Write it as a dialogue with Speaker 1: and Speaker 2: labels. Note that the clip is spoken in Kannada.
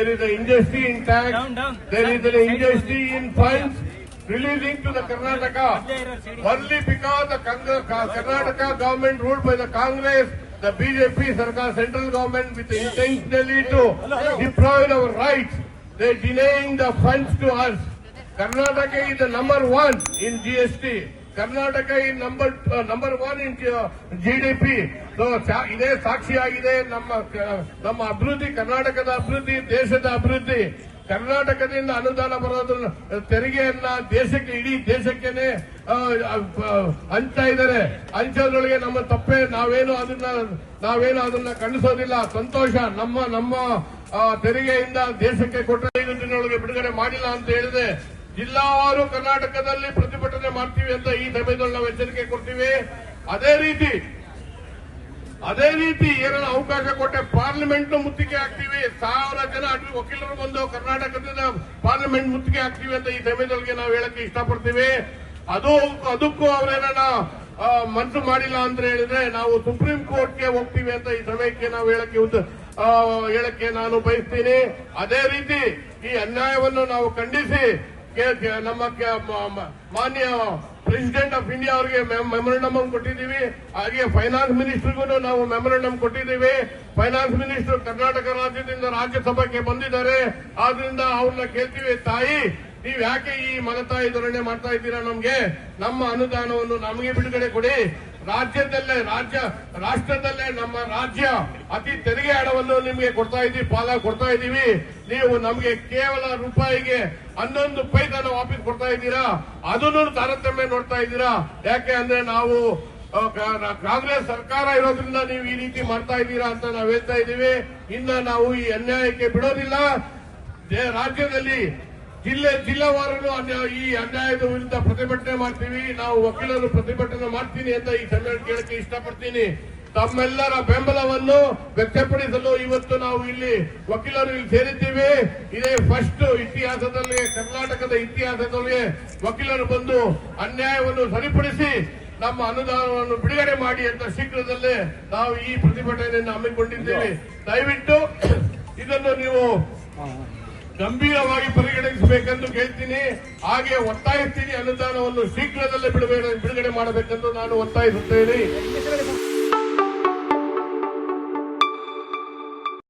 Speaker 1: an injustice in tax,
Speaker 2: Down, down.
Speaker 1: there is an injustice in funds releasing to the Karnataka. Only because the Karnataka government ruled by the Congress, the BJP Sarkar central government with intentionally to deprive our rights, They are denying the funds to us. Karnataka is the number one in GST. Karnataka ಈ number number one in G D P So, ಸಾ- ಇದೇ ಸಾಕ್ಷಿಯಾಗಿದೆ ನಮ್ಮ ನಮ್ಮ ಅಭಿವೃದ್ಧಿ, ಕರ್ನಾಟಕದ ಅಭಿವೃದ್ಧಿ, ದೇಶದ ಅಭಿವೃದ್ಧಿ. ಕರ್ನಾಟಕದಿಂದ ಅನುದಾನ ಬರೋದ್ರ ತೆರಿಗೆಯನ್ನ ದೇಶಕ್ಕೆ, ಇಡೀ ದೇಶಕ್ಕೆನೆ ಹಂಚ್ತಾ ಇದ್ದಾರೆ. ಹಂಚೋದ್ರೊಳಗೆ ನಮ್ಮ ತಪ್ಪೇ, ನಾವೇನು ಅದನ್ನ ನಾವೇನು ಅದನ್ನ ಖಂಡಿಸೋದಿಲ್ಲ. ಸಂತೋಷ ನಮ್ಮ ನಮ್ಮ ತೆರಿಗೆಯಿಂದ ದೇಶಕ್ಕೆ ಕೊಟ್ಟರೆ ಐದು ದಿನದೊಳಗೆ ಬಿಡುಗಡೆ ಮಾಡಿಲ್ಲ ಅಂತ ಹೇಳಿದೆ ಜಿಲ್ಲಾವಾರು ಕರ್ನಾಟಕದಲ್ಲಿ ಪ್ರತಿಭಟನೆ ಮಾಡ್ತೀವಿ ಅಂತ ಈ ಸಮಯದಲ್ಲಿ ನಾವು ಎಚ್ಚರಿಕೆ ಕೊಡ್ತೀವಿ. ಅದೇ ರೀತಿ ಅದೇ ರೀತಿ ಏನನ್ನ ಅವಕಾಶ ಕೊಟ್ಟೆ ಪಾರ್ಲಿಮೆಂಟ್ ಮುತ್ತಿಗೆ ಹಾಕ್ತೀವಿ. ಸಾವಿರ ಜನ ವಕೀಲರು ಬಂದು ಕರ್ನಾಟಕದಿಂದ ಪಾರ್ಲಿಮೆಂಟ್ ಮುತ್ತಿಗೆ ಹಾಕ್ತೀವಿ ಅಂತ ಈ ಸಮಯದೊಳಗೆ ನಾವು ಹೇಳಕ್ಕೆ ಇಷ್ಟಪಡ್ತೀವಿ. ಅದು, ಅದಕ್ಕೂ ಅವರೇನ ಮನಸ್ಸು ಮಾಡಿಲ್ಲ ಅಂತ ಹೇಳಿದ್ರೆ ನಾವು ಸುಪ್ರೀಂ ಕೋರ್ಟ್ಗೆ ಹೋಗ್ತೀವಿ ಅಂತ ಈ ಸಮಯಕ್ಕೆ ನಾವು ಹೇಳಕ್ಕೆ ಹೇಳಕ್ಕೆ ನಾನು ಬಯಸ್ತೀನಿ. ಅದೇ ರೀತಿ ಈ ಅನ್ಯಾಯವನ್ನು ನಾವು ಖಂಡಿಸಿ ನಮ್ಮ ಮಾನ್ಯ ಪ್ರೆಸಿಡೆಂಟ್ ಆಫ್ ಇಂಡಿಯಾ ಅವರಿಗೆ ಮೆಮೊರಂಡಮ್ ಕೊಟ್ಟಿದ್ದೀವಿ. ಹಾಗೆ ಫೈನಾನ್ಸ್ ಮಿನಿಸ್ಟರ್ಗೂ ನಾವು ಮೆಮೊರಂಡಮ್ ಕೊಟ್ಟಿದ್ದೀವಿ. ಫೈನಾನ್ಸ್ ಮಿನಿಸ್ಟರ್ ಕರ್ನಾಟಕ ರಾಜ್ಯದಿಂದ ರಾಜ್ಯಸಭೆಗೆ ಬಂದಿದ್ದಾರೆ. ಆದ್ರಿಂದ ಅವ್ರನ್ನ ಕೇಳ್ತೀವಿ, ತಾಯಿ. ನೀವ್ ಯಾಕೆ ಈ ಮಲತಾಯಿ ಧೋರಣೆ ಮಾಡ್ತಾ ಇದ್ದೀರಾ ನಮ್ಗೆ? ನಮ್ಮ ಅನುದಾನವನ್ನು ನಮಗೆ ಬಿಡುಗಡೆ ಕೊಡಿ. ರಾಜ್ಯದಲ್ಲೇ, ರಾಜ್ಯ, ರಾಷ್ಟ್ರದಲ್ಲೇ ನಮ್ಮ ರಾಜ್ಯ ಅತಿ ತೆರಿಗೆ ಹಣವನ್ನು ನಿಮಗೆ ಕೊಡ್ತಾ ಇದ್ದೀವಿ, ಪಾಲ ಕೊಡ್ತಾ ಇದ್ದೀವಿ. ನೀವು ನಮಗೆ ಕೇವಲ ರೂಪಾಯಿಗೆ ಹನ್ನೊಂದು ಪೈಸನ ವಾಪಸ್ ಕೊಡ್ತಾ ಇದ್ದೀರಾ? ಅದನ್ನು ತಾರತಮ್ಯ ನೋಡ್ತಾ ಇದ್ದೀರಾ? ಯಾಕೆ ಅಂದ್ರೆ ನಾವು ಕಾಂಗ್ರೆಸ್ ಸರ್ಕಾರ ಇರೋದ್ರಿಂದ ನೀವು ಈ ರೀತಿ ಮಾಡ್ತಾ ಇದ್ದೀರಾ ಅಂತ ನಾವು ಹೇಳ್ತಾ ಇದ್ದೀವಿ. ಇನ್ನ ನಾವು ಈ ಅನ್ಯಾಯಕ್ಕೆ ಬಿಡೋದಿಲ್ಲ. ರಾಜ್ಯದಲ್ಲಿ ಜಿಲ್ಲೆ ಜಿಲ್ಲಾವಾರು ಈ ಅನ್ಯಾಯದ ವಿರುದ್ಧ ಪ್ರತಿಭಟನೆ ಮಾಡ್ತೀವಿ, ನಾವು ವಕೀಲರು ಪ್ರತಿಭಟನೆ ಮಾಡ್ತೀನಿ ಅಂತ ಈ ಸಮಯ ಕೇಳಕ್ಕೆ ಇಷ್ಟಪಡ್ತೀನಿ. ತಮ್ಮೆಲ್ಲರ ಬೆಂಬಲವನ್ನು ವ್ಯಕ್ತಪಡಿಸಲು ಇವತ್ತು ನಾವು ಇಲ್ಲಿ ವಕೀಲರು ಇಲ್ಲಿ ಸೇರಿದ್ದೀವಿ. ಇದೇ ಫಸ್ಟ್ ಇತಿಹಾಸದಲ್ಲಿ, ಕರ್ನಾಟಕದ ಇತಿಹಾಸದಲ್ಲಿ ವಕೀಲರು ಬಂದು ಅನ್ಯಾಯವನ್ನು ಸರಿಪಡಿಸಿ ನಮ್ಮ ಅನುದಾನವನ್ನು ಬಿಡುಗಡೆ ಮಾಡಿ ಅಂತ ಶೀಘ್ರದಲ್ಲೇ ನಾವು ಈ ಪ್ರತಿಭಟನೆಯನ್ನು ಹಮ್ಮಿಕೊಂಡಿದ್ದೇವೆ. ದಯವಿಟ್ಟು ಇದನ್ನು ನೀವು ಗಂಭೀರವಾಗಿ ಪರಿಗಣಿಸಬೇಕೆಂದು ಕೇಳ್ತೀನಿ. ಹಾಗೆ ಒತ್ತಾಯಿಸ್ತೀನಿ. ಅನುದಾನವನ್ನು ಶೀಘ್ರದಲ್ಲೇ ಬಿಡುಗಡೆ ಬಿಡುಗಡೆ ಮಾಡಬೇಕೆಂದು ನಾನು ಒತ್ತಾಯಿಸುತ್ತೇನೆ.